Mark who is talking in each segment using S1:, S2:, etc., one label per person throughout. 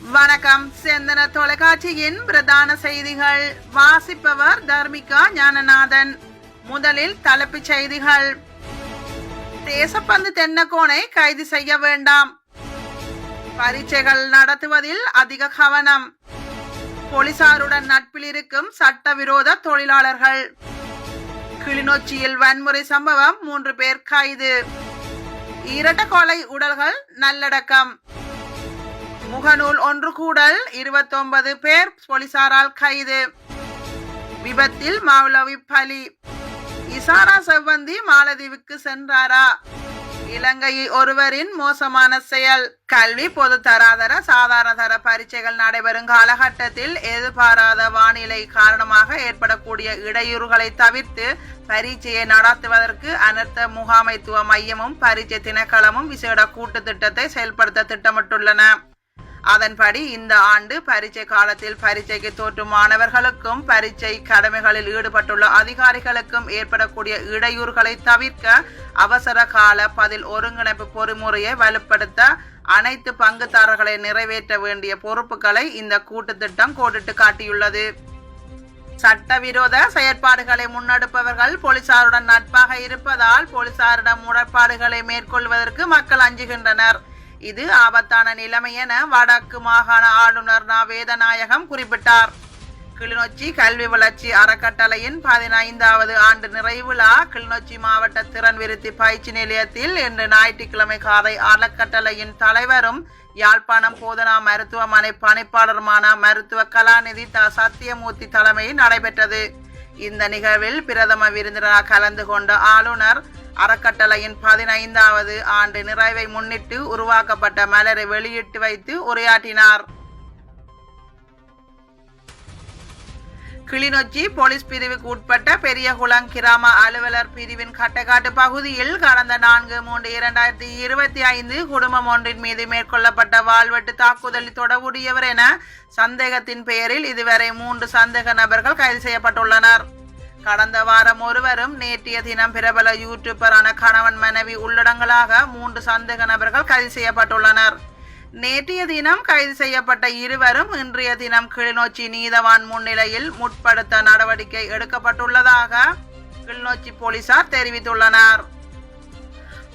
S1: வணக்கம். செந்தன தொலைக்காட்சியின் பிரதான செய்திகள். வாசிப்பவர் தர்மிகா ஞானநாதன். முதலில் தலைப்புச் செய்திகள். தேசப்பந்து தென்னக்கோனை கைது செய்ய வேண்டாம். பரீட்சைகள் நடத்துவதில் அதிக கவனம். போலீசாருடன் நட்பில் இருக்கும் சட்டவிரோத தொழிலாளர்கள். கிளிநொச்சியில் வன்முறை சம்பவம் மூன்று பேர் கைது. இரட்ட கொலை உடல்கள் நல்லடக்கம். முகநூல் ஒன்று கூடல் இருபத்தொன்பது பேர் போலீசாரால் கைது. விபத்தில் மாவுலவி பலி. இசாரா செவ்வந்தி மாலதீவுக்கு சென்றாரா? இலங்கையை ஒருவரின் மோசமான செயல். கல்வி பொது தராதர சாதாரண தர பரீட்சைகள் நடைபெறும் காலகட்டத்தில் எதிர்பாராத வானிலை காரணமாக ஏற்படக்கூடிய இடையூறுகளை தவிர்த்து பரீட்சையை நடத்துவதற்கு அனர்த்த முகாமைத்துவ மையமும் பரீட்சை திணைக்களமும் விசேட கூட்டு திட்டத்தை செயல்படுத்த திட்டமிட்டுள்ளன. அதன்படி இந்த ஆண்டு பரீட்சை காலத்தில் பரீட்சைக்கு தோற்றும் மாணவர்களுக்கும் பரீட்சை கடமைகளில் ஈடுபட்டுள்ள அதிகாரிகளுக்கும் ஏற்படக்கூடிய இடையூறுகளை தவிர்க்க அவசர கால பதில் ஒருங்கிணைப்பு பொறிமுறையை வலுப்படுத்த அனைத்து பங்குதாரர்களை நிறைவேற்ற வேண்டிய பொறுப்புகளை இந்த கூட்டு திட்டம் கோடிட்டு காட்டியுள்ளது. சட்டவிரோத செயற்பாடுகளை முன்னெடுப்பவர்கள் போலீசாருடன் நட்பாக இருப்பதால் போலீசாரிடம் முறைப்பாடுகளை மேற்கொள்வதற்கு மக்கள் அஞ்சுகின்றனர். இது ஆபத்தான நிலைமை என வடக்கு மாகாண ஆளுநர் நா வேதநாயகம் குறிப்பிட்டார். கிளிநொச்சி கல்வி வளர்ச்சி அறக்கட்டளையின் பதினைந்தாவது ஆண்டு நிறைவு கிளிநொச்சி மாவட்ட திறன் விருத்தி பயிற்சி நிலையத்தில் இன்று ஞாயிற்றுக்கிழமை காலை அறக்கட்டளையின் தலைவரும் யாழ்ப்பாணம் போதனா மருத்துவமனை பணிப்பாளருமான மருத்துவ கலாநிதி த சத்தியமூர்த்தி தலைமையில் நடைபெற்றது. இந்த நிகழ்வில் பிரதம விருந்தினராக கலந்து கொண்ட ஆளுநர் அறக்கட்டளையின் பதினைந்தாவது ஆண்டு நிறைவை முன்னிட்டு உருவாக்கப்பட்ட மலரை வெளியிட்டு வைத்து உரையாற்றினார். கிளிநொச்சி போலீஸ் பிரிவுக்கு உட்பட்ட பெரியகுளம் கிராம அலுவலர் பிரிவின் கட்டக்காட்டு பகுதியில் கடந்த நான்கு மூன்று இரண்டாயிரத்தி இருபத்தி ஐந்து குடும்பம் ஒன்றின் மீது மேற்கொள்ளப்பட்ட வாழ்வெட்டு தாக்குதலில் தொடர்புடையவர் என சந்தேகத்தின் பெயரில் இதுவரை மூன்று சந்தேக நபர்கள் கைது செய்யப்பட்டுள்ளனர். கடந்த வாரம் ஒருவரும் நேற்றைய தினம் பிரபல யூடியூபரான கணவன் மனைவி உள்ளடங்களாக மூன்று சந்தேக நபர்கள் கைது செய்யப்பட்டுள்ளனர். நேற்றைய தினம் கைது செய்யப்பட்ட இருவரும் இன்றைய தினம் கிளிநொச்சி நீதவான் முன்னிலையில் முற்படுத்த நடவடிக்கை எடுக்கப்பட்டுள்ளதாக கிளிநொச்சி போலீசார் தெரிவித்துள்ளனர்.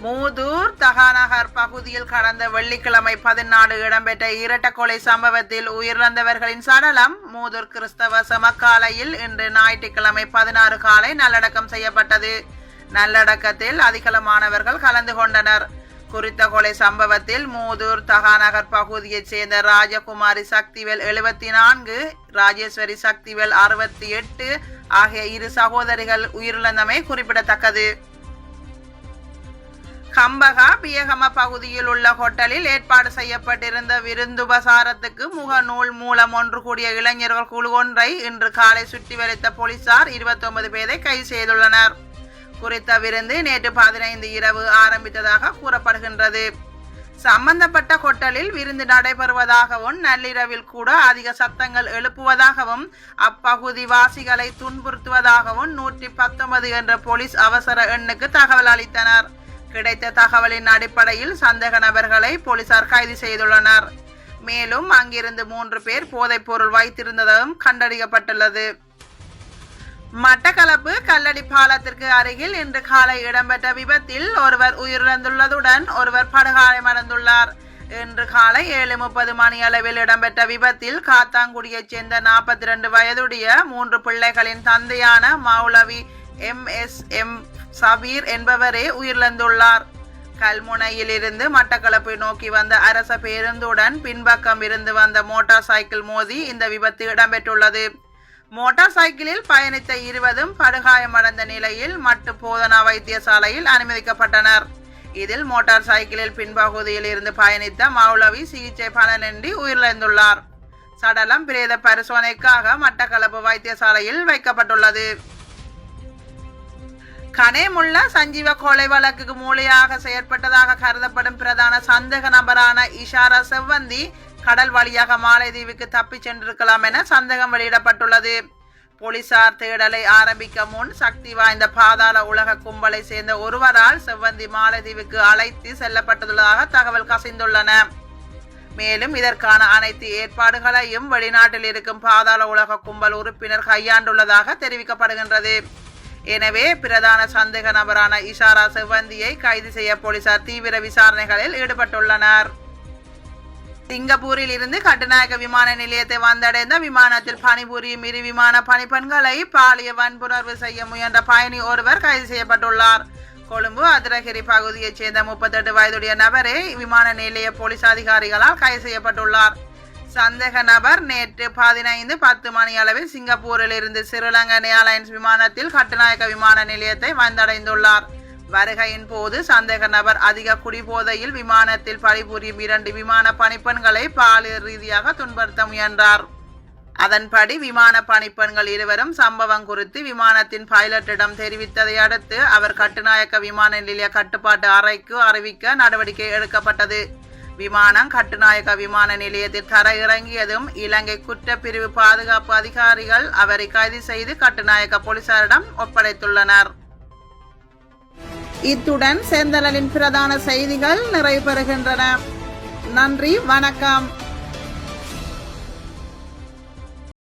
S1: மூதூர் தகாநகர் பகுதியில் கடந்த வெள்ளிக்கிழமை பதினாலு இடம்பெற்ற இரட்ட கொலை சம்பவத்தில் உயிரிழந்தவர்களின் சடலம் மூதூர் கிறிஸ்தவ சமக்காலையில் இன்று ஞாயிற்றுக்கிழமை பதினாறு காலை நல்லடக்கம் செய்யப்பட்டது. நல்லடக்கத்தில் அதிகளமானவர்கள் கலந்து கொண்டனர். குறித்த கொலை சம்பவத்தில் மூதூர் தகாநகர் பகுதியைச் சேர்ந்த ராஜகுமாரி சக்திவேல் எழுபத்தி நான்கு ராஜேஸ்வரி சக்திவேல் அறுபத்தி எட்டு ஆகிய இரு சகோதரிகள் உயிரிழந்தமை குறிப்பிடத்தக்கது. கம்பகா பியகம பகுதியில் உள்ள ஹோட்டலில் ஏற்பாடு செய்யப்பட்டிருந்த விருந்துபசாரத்துக்கு முகநூல் மூலம் ஒன்று கூடிய இளைஞர்கள் குழு ஒன்றை இன்று காலை சுற்றி வளைத்த போலீசார் இருபத்தொன்பது பேரை கைது செய்துள்ளனர். குறித்த விருந்து நேற்று பதினைந்து இரவு ஆரம்பித்ததாக கூறப்படுகின்றது. சம்பந்தப்பட்ட ஹோட்டலில் விருந்து நடைபெறுவதாகவும் நள்ளிரவில் கூட அதிக சத்தங்கள் எழுப்புவதாகவும் அப்பகுதி வாசிகளை துன்புறுத்துவதாகவும் நூற்றி பத்தொன்பது என்ற போலீஸ் அவசர எண்ணுக்கு தகவல் அளித்தனர். கிடைத்த தகவலின் அடிப்படையில் சந்தேக நபர்களை போலீசார் கைது செய்துள்ளனர். மேலும் அங்கிருந்து மூன்று பேர் போதைப் பொருள் வைத்திருந்ததும் கண்டறியப்பட்டுள்ளது. மட்டக்களப்பு கல்லடி பாலத்திற்கு அருகில் இன்று காலை இடம்பெற்ற விபத்தில் ஒருவர் உயிரிழந்துள்ளதுடன் ஒருவர் படுகாயமடைந்துள்ளார். இன்று காலை ஏழு முப்பது மணி அளவில் இடம்பெற்ற விபத்தில் காத்தாங்குடியைச் சேர்ந்த நாற்பத்தி ரெண்டு வயதுடைய மூன்று பிள்ளைகளின் தந்தையான மௌலவி எம் எஸ் எம் சபீர் என்பவரே உயிரிழந்துள்ளார். கல்முனையில் இருந்து மட்டக்களப்பை நோக்கி வந்த அரச பேருந்துடன் பின்பக்கம் இருந்து வந்த மோட்டார் சைக்கிள் மோதி இந்த விபத்து இடம்பெற்றுள்ளது. மோட்டார் சைக்கிளில் பயணித்த இருவரும் படுகாயமடைந்த நிலையில் மட்டு போதனா வைத்தியசாலையில் அனுமதிக்கப்பட்டனர். இதில் மோட்டார் சைக்கிளில் பின்பகுதியில் இருந்து பயணித்த மௌலவி சிகிச்சை பலனின்றி உயிரிழந்துள்ளார். சடலம் பிரேத பரிசோதனைக்காக மட்டக்களப்பு வைத்தியசாலையில் வைக்கப்பட்டுள்ளது. கனேமுள்ள சஞ்சீவ கொலை வழக்குக்கு மூளையாக செயற்பட்டதாக கருதப்படும் பிரதான சந்தேக நபரான இஷாரா செவ்வந்தி கடல் வழியாக மாலைதீவுக்கு தப்பிச் சென்றிருக்கலாம் என சந்தேகம் வெளியிடப்பட்டுள்ளது. போலீசார் தேடலை ஆரம்பிக்க முன் சக்தி வாய்ந்த பாதாள உலக கும்பலை சேர்ந்த ஒருவரால் செவ்வந்தி மாலதீவுக்கு அழைத்து செல்லப்பட்டுள்ளதாக தகவல் கசிந்துள்ளன. மேலும் இதற்கான அனைத்து ஏற்பாடுகளையும் வெளிநாட்டில் இருக்கும் பாதாள உலக கும்பல் உறுப்பினர் கையாண்டுள்ளதாக தெரிவிக்கப்படுகின்றது. எனவே பிரதான சந்தேக நபரான இஷாரா செவ்வந்தியை கைது செய்ய போலீசார் தீவிர விசாரணைகளில் ஈடுபட்டுள்ளனர். சிங்கப்பூரில் இருந்து கட்டுநாயக்க விமான நிலையத்தை வந்தடைந்த விமானத்தில் பணிபுரியும் இரு விமான பணிப்பெண்களை பாலிய வன்புணர்வு செய்ய முயன்ற பயணி ஒருவர் கைது செய்யப்பட்டுள்ளார். கொழும்பு அதிரகிரி பகுதியைச் சேர்ந்த முப்பத்தெட்டு வயதுடைய நபரே விமான நிலைய போலீஸ் அதிகாரிகளால் கைது செய்யப்பட்டுள்ளார். சந்தேக நபர் நேற்று பதினைந்து பத்து மணி அளவில் சிங்கப்பூரில் இருந்து சிறுலங்கன் ஏர்லைன்ஸ் விமானத்தில் கட்டுநாயக்க விமான நிலையத்தை வந்தடைந்துள்ளார். வருகையின் போது சந்தேக நபர் அதிக குடிபோதையில் விமானத்தில் பணிபுரியும் இரண்டு விமான பணிப்பெண்களை பாலியல் ரீதியாக துன்புறுத்த முயன்றார். அதன்படி விமான பணிப்பெண்கள் இருவரும் சம்பவம் குறித்து விமானத்தின் பைலட்டிடம் தெரிவித்ததை அடுத்து அவர் கட்டுநாயக்க விமான நிலைய கட்டுப்பாட்டு அறைக்கு அறிவிக்க நடவடிக்கை எடுக்கப்பட்டது. விமானம் கட்டுநாயக்க விமான நிலையத்தில் தர இறங்கியதும் இலங்கை குற்றப்பிரிவு பாதுகாப்பு அதிகாரிகள் அவரை கைது செய்து கட்டுநாயக்க போலீசாரிடம் ஒப்படைத்துள்ளனர். இத்துடன் செந்தலலின் பிரதான செய்திகள் நிறைவு பெறுகின்றன. நன்றி வணக்கம்.